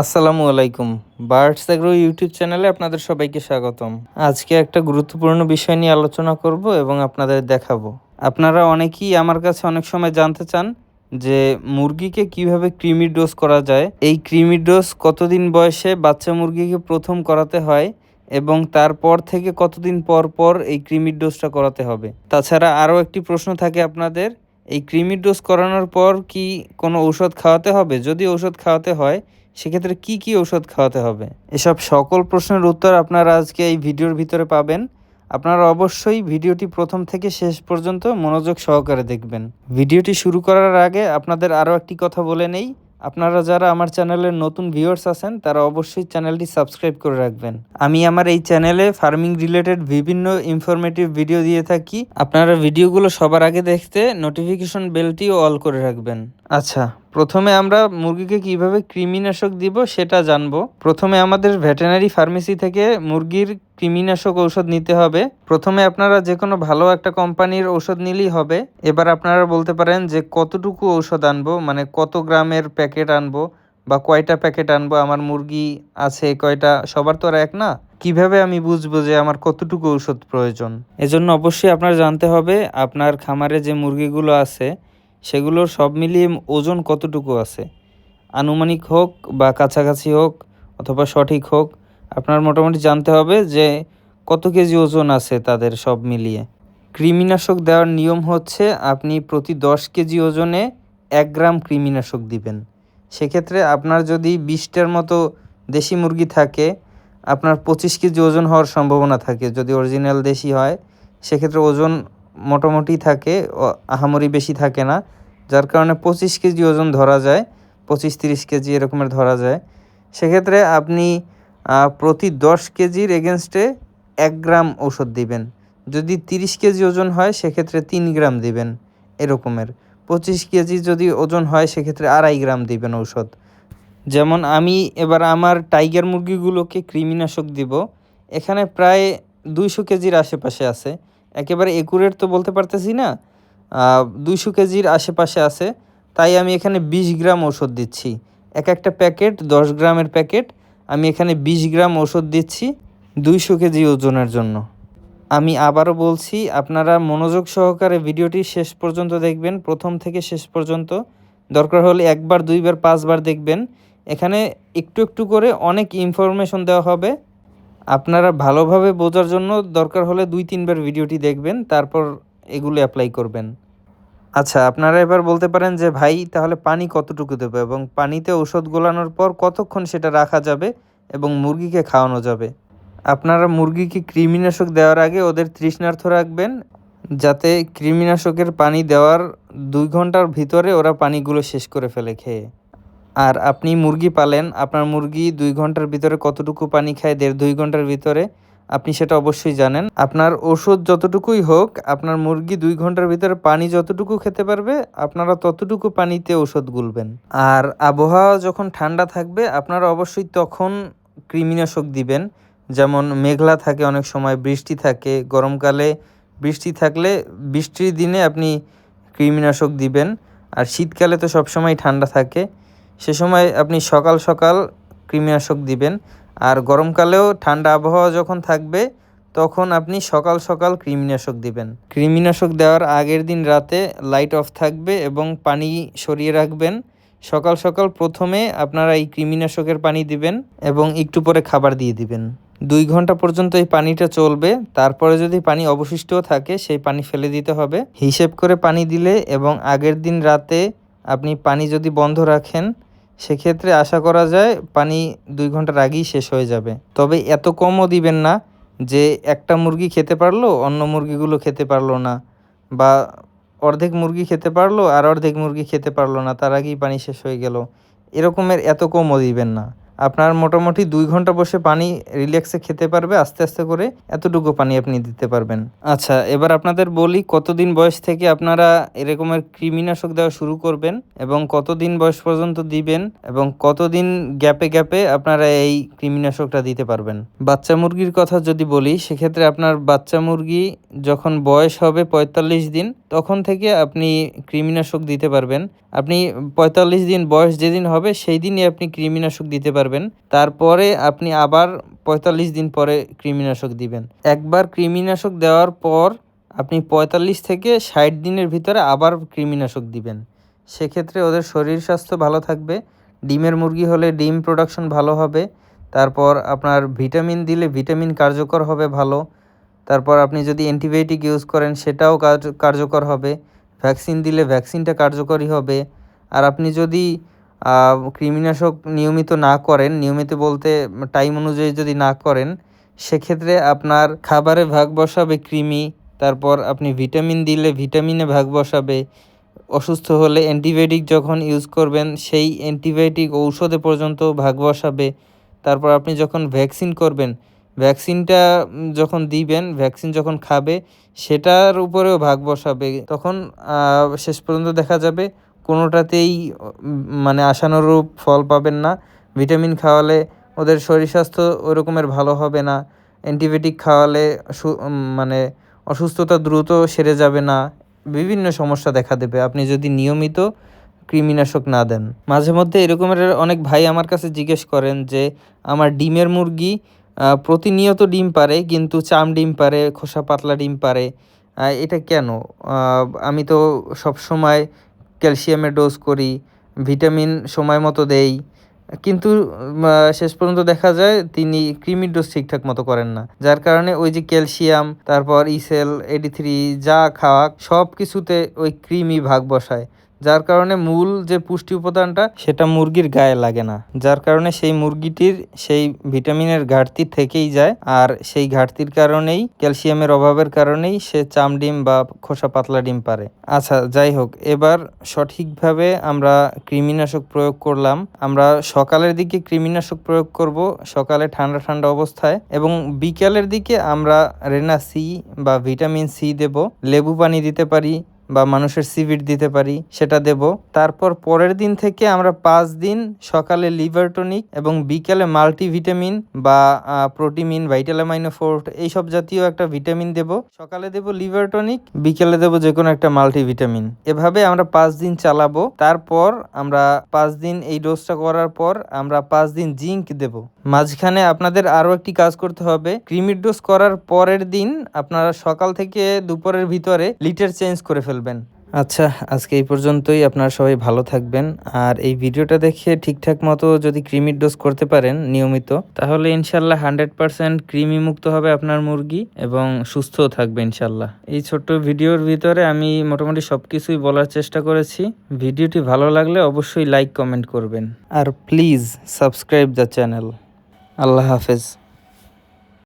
আসসালামু আলাইকুম। Birds agro YouTube চ্যানেলে আপনাদের সবাইকে স্বাগতম। আজকে একটা গুরুত্বপূর্ণ বিষয় নিয়ে আলোচনা করব এবং আপনাদের দেখাবো। আপনারা অনেকেই আমার কাছে অনেক সময় জানতে চান যে মুরগিকে কীভাবে ক্রিমি ডোজ করা যায়, এই ক্রিমি ডোজ কতদিন বয়সে বাচ্চা মুরগিকে প্রথম করাতে হয় এবং তারপর থেকে কতদিন পর পর এই ক্রিমির ডোজটা করাতে হবে। তাছাড়া আরও একটি প্রশ্ন থাকে আপনাদের, এই ক্রিমির ডোজ করানোর পর কি কোনো ঔষধ খাওয়াতে হবে? যদি ঔষধ খাওয়াতে হয় সেক্ষেত্রে কি কি ঔষধ খাওয়াতে হবে? এসব সকল প্রশ্নের উত্তর আপনারা আজকে এই ভিডিওর ভিতরে পাবেন। আপনারা অবশ্যই ভিডিওটি প্রথম থেকে শেষ পর্যন্ত মনোযোগ সহকারে দেখবেন। ভিডিওটি শুরু করার আগে আপনাদের আরও একটি কথা বলে নেই। আপনারা যারা আমার চ্যানেলের নতুন ভিউয়ার্স আছেন, তারা অবশ্যই চ্যানেলটি সাবস্ক্রাইব করে রাখবেন। আমি আমার এই চ্যানেলে ফার্মিং রিলেটেড বিভিন্ন ইনফরমেটিভ ভিডিও দিয়ে থাকি। আপনারা ভিডিওগুলো সবার আগে দেখতে নোটিফিকেশন বেলটিও অল করে রাখবেন। আচ্ছা প্রথমে আমরা মুরগিকে কীভাবে কৃমিনাশক দিব সেটা জানব। প্রথমে আমাদের ভেটেনারি ফার্মেসি থেকে মুরগির কৃমিনাশক ঔষধ নিতে হবে। প্রথমে আপনারা যে কোনো ভালো একটা কোম্পানির ঔষধ নিলেই হবে। এবার আপনারা বলতে পারেন যে কতটুকু ঔষধ আনব মানে কত গ্রামের প্যাকেট আনব বা কয়টা প্যাকেট আনব, আমার মুরগি আছে কয়টা, সবার তো আর এক না? কীভাবে আমি বুঝব যে আমার কতটুকু ঔষধ প্রয়োজন? এজন্য অবশ্যই আপনার জানতে হবে, আপনার খামারে যে মুরগিগুলো আছে সেগুলোর সব মিলিয়ে ওজন কতটুকু আছে? আনুমানিক হোক বা কাছাকাছি হোক অথবা সঠিক হোক, আপনার মোটামুটি জানতে হবে যে কত কেজি ওজন আছে তাদের সব মিলিয়ে। কৃমিনাশক দেওয়ার নিয়ম হচ্ছে আপনি প্রতি দশ কেজি ওজনে এক গ্রাম কৃমিনাশক দিবেন। সেক্ষেত্রে আপনার যদি বিশটার মতো দেশি মুরগি থাকে, আপনার পঁচিশ কেজি ওজন হওয়ার সম্ভাবনা থাকে। যদি অরিজিনাল দেশি হয়, সেক্ষেত্রে ওজন মোটামুটি থাকে আহামরি বেশি থাকে না। যার কারণে পঁচিশ কেজি ওজন ধরা যায়, পঁচিশ তিরিশ কেজি এরকমের ধরা যায়। সেক্ষেত্রে আপনি প্রতি দশ কেজির এগেনস্টে এক গ্রাম ওষুধ দিবেন। যদি তিরিশ কেজি ওজন হয়, সেক্ষেত্রে তিন গ্রাম দিবেন এরকমের। পঁচিশ কেজি যদি ওজন হয়, সেক্ষেত্রে আড়াই গ্রাম দিবেন ঔষধ। যেমন আমি এবার আমার টাইগার মুরগিগুলোকে কৃমিনাশক দিব। এখানে প্রায় দুইশো কেজির আশেপাশে আছে। একেবারে একুরেট তো বলতে পারতেছি না দুইশো কেজির আশেপাশে আছে, তাই আমি এখানে বিশ গ্রাম ওষুধ দিচ্ছি। এক একটা প্যাকেট, দশ গ্রামের প্যাকেট, আমি এখানে বিশ গ্রাম ওষুধ দিচ্ছি দুইশো কেজি ওজনের জন্য। আমি আবারও বলছি, আপনারা মনোযোগ সহকারে ভিডিওটি শেষ পর্যন্ত দেখবেন, প্রথম থেকে শেষ পর্যন্ত। দরকার হলে একবার, দুইবার, পাঁচবার দেখবেন। এখানে একটু একটু করে অনেক ইনফরমেশন দেওয়া হবে। আপনারা ভালোভাবে বোঝার জন্য দরকার হলে দুই তিনবার ভিডিওটি দেখবেন, তারপর এগুলো অ্যাপ্লাই করবেন। আচ্ছা আপনারা এবার বলতে পারেন যে, ভাই, তাহলে পানি কতটুকু দেবো এবং পানিতে ওষুধ গোলানোর পর কতক্ষণ সেটা রাখা যাবে এবং মুরগিকে খাওয়ানো যাবে? আপনারা মুরগিকে কৃমিনাশক দেওয়ার আগে ওদের তৃষ্ণার্থ রাখবেন, যাতে কৃমিনাশকের পানি দেওয়ার দুই ঘণ্টার ভিতরে ওরা পানিগুলো শেষ করে ফেলে খেয়ে। আর আপনি মুরগি পালেন, আপনার মুরগি দুই ঘণ্টার ভিতরে কতটুকু পানি খায়, দেড় দুই ঘণ্টার ভিতরে, আপনি সেটা অবশ্যই জানেন। আপনার ওষুধ যতটুকুই হোক, আপনার মুরগি দুই ঘণ্টার ভিতরে পানি যতটুকু খেতে পারবে, আপনারা ততটুকু পানিতে ওষুধ গুলবেন। আর আবহাওয়া যখন ঠান্ডা থাকবে, আপনারা অবশ্যই তখন কৃমিনাশক দিবেন। যেমন মেঘলা থাকে অনেক সময়, বৃষ্টি থাকে, গরমকালে বৃষ্টি থাকলে বৃষ্টির দিনে আপনি কৃমিনাশক দিবেন। আর শীতকালে তো সবসময় ঠান্ডা থাকে। সে সময় আপনি সকাল সকাল কৃমিনাশক দিবেন। আর গরমকালেও ঠান্ডা আবহাওয়া যখন থাকবে, তখন আপনি সকাল সকাল কৃমিনাশক দিবেন। কৃমিনাশক দেওয়ার আগের দিন রাতে লাইট অফ থাকবে এবং পানি সরিয়ে রাখবেন। সকাল সকাল প্রথমে আপনারা এই কৃমিনাশকের পানি দিবেন এবং একটু পরে খাবার দিয়ে দিবেন। দুই ঘণ্টা পর্যন্ত এই পানিটা চলবে। তারপরে যদি পানি অবশিষ্টও থাকে, সেই পানি ফেলে দিতে হবে। হিসেব করে পানি দিলে এবং আগের দিন রাতে আপনি পানি যদি বন্ধ রাখেন সেক্ষেত্রে আশা করা যায় পানি দুই ঘণ্টার আগেই শেষ হয়ে যাবে। তবে এত কমও দিবেন না যে একটা মুরগি খেতে পারল, অন্য মুরগিগুলো খেতে পারল না। বা অর্ধেক মুরগি খেতে পারল আর অর্ধেক মুরগি খেতে পারল না, তার আগেই পানি শেষ হয়ে গেল। এরকমের এত কমও দিবেন না। আপনার মোটামুটি দুই ঘণ্টা বসে পানি রিল্যাক্সে খেতে পারবে, আস্তে আস্তে করে এতটুকু পানি আপনি দিতে পারবেন। আচ্ছা এবার আপনাদের বলি কতদিন বয়স থেকে আপনারা এরকমের কৃমিনাশক দেওয়া শুরু করবেন এবং কতদিন বয়স পর্যন্ত দিবেন এবং কতদিন গ্যাপে গ্যাপে আপনারা এই কৃমিনাশকটা দিতে পারবেন? বাচ্চা মুরগির কথা যদি বলি, সেক্ষেত্রে আপনার বাচ্চা মুরগি যখন বয়স হবে পঁয়তাল্লিশ দিন, তখন থেকে আপনি কৃমিনাশক দিতে পারবেন। আপনি পঁয়তাল্লিশ দিন বয়স যেদিন হবে, সেই দিনই আপনি কৃমিনাশক দিতে পারবেন। পারবেন। তারপরে আপনি আবার পঁয়তাল্লিশ দিন পরে কৃমিনাশক দিবেন। একবার কৃমিনাশক দেওয়ার পর আপনি পঁয়তাল্লিশ থেকে ষাট দিনের ভিতরে আবার কৃমিনাশক দিবেন। সেক্ষেত্রে ওদের শরীর স্বাস্থ্য ভালো থাকবে। ডিমের মুরগি হলে ডিম প্রোডাকশন ভালো হবে। তারপর আপনার ভিটামিন দিলে ভিটামিন কার্যকর হবে ভালো। তারপর আপনি যদি অ্যান্টিবায়োটিক ইউজ করেন, সেটাও কার্যকর হবে। ভ্যাকসিন দিলে ভ্যাকসিনটা কার্যকরী হবে। আর আপনি যদি কৃমিনাশক নিয়মিত না করেন, নিয়মিত বলতে টাইম অনুযায়ী যদি না করেন, সেক্ষেত্রে আপনার খাবারে ভাগ বসাবে কৃমি, তারপর আপনি ভিটামিন দিলে ভিটামিনে ভাগ বসাবে। অসুস্থ হলে অ্যান্টিবায়োটিক যখন ইউজ করবেন, সেই অ্যান্টিবায়োটিক ঔষধে পর্যন্ত ভাগ বসাবে। তারপর আপনি যখন ভ্যাকসিন করবেন ভ্যাকসিনটা যখন দিবেন ভ্যাকসিন যখন খাবে, সেটার উপরেও ভাগ বসাবে। তখন শেষ পর্যন্ত দেখা যাবে কোনোটাতেই মানে আশানুরূপ ফল পাবেন না। ভিটামিন খাওয়ালে ওদের শরীর স্বাস্থ্য ওই রকমের ভালো হবে না। অ্যান্টিবায়োটিক খাওয়ালে মানে অসুস্থতা দ্রুত সেরে যাবে না। বিভিন্ন সমস্যা দেখা দেবে। আপনি যদি নিয়মিত কৃমিনাশক না দেন। মাঝে মধ্যে এরকমের অনেক ভাই আমার কাছে জিজ্ঞেস করেন যে, আমার ডিমের মুরগি প্রতিনিয়ত ডিম পারে, কিন্তু চাম ডিম পারে, খোসা পাতলা ডিম পারে এটা কেন? আমি তো সব সময় ক্যালসিয়ামের ডোজ করি, ভিটামিন সময় মতো দেই। কিন্তু শেষ পর্যন্ত দেখা যায় তিনি ক্রিমির ডোজ ঠিকঠাক মতো করেন না। যার কারণে ওই যে ক্যালসিয়াম, তারপর ইসেল এডি থ্রি যা খাওয়া সব কিছুতে ওই ক্রিমি ভাগ বসায়। যার কারণে মূল যে পুষ্টি উপাদানটা, সেটা মুরগির গায়ে লাগে না। যার কারণে সেই মুরগিটির সেই ভিটামিনের ঘাটতি থেকেই যায় আর সেই ঘাটতির কারণেই, ক্যালসিয়ামের অভাবের কারণেই সে চাম ডিম বা খোসা পাতলা ডিম পারে। আচ্ছা যাই হোক, এবার সঠিকভাবে আমরা কৃমিনাশক প্রয়োগ করলাম। আমরা সকালের দিকে কৃমিনাশক প্রয়োগ করব, সকালে ঠান্ডা ঠান্ডা অবস্থায়, এবং বিকালের দিকে আমরা রেনা সি বা ভিটামিন সি দেব। লেবু পানি দিতে পারি বা মানুষের সিভিট দিতে পারি, সেটা দেব। তারপর পরের দিন থেকে আমরা পাঁচ দিন সকালে লিভার টনিক এবং বিকালে মাল্টিভিটামিন বা প্রোটিমিন ভাইটালামাইনো ফোর্ট এইসব জাতীয় একটা ভিটামিন দেব। সকালে দেব লিভার টনিক বিকালে দেব যে কোনো একটা মাল্টিভিটামিন এভাবে আমরা পাঁচ দিন চালাবো। তারপর আমরা পাঁচ দিন এই ডোজটা করার পর আমরা পাঁচ দিন জিঙ্ক দেব। মাঝখানে আপনাদের আরও একটি কাজ করতে হবে। ক্রিমির ডোজ করার পরের দিন আপনারা সকাল থেকে দুপুরের ভিতরে লিটার চেঞ্জ করে ফেলবেন। আচ্ছা আজকে এই পর্যন্তই। আপনারা সবাই ভালো থাকবেন। আর এই ভিডিওটা দেখে ঠিকঠাক মতো যদি ক্রিমির ডোজ করতে পারেন, নিয়মিত, তাহলে ইনশাল্লাহ হান্ড্রেড পার্সেন্ট কৃমি মুক্ত হবে আপনার মুরগি এবং সুস্থও থাকবে ইনশাল্লাহ এই ছোট্ট ভিডিওর ভিতরে আমি মোটামুটি সব কিছুই বলার চেষ্টা করেছি। ভিডিওটি ভালো লাগলে অবশ্যই লাইক কমেন্ট করবেন। আর প্লিজ সাবস্ক্রাইব দ্য চ্যানেল আল্লাহ হাফেজ।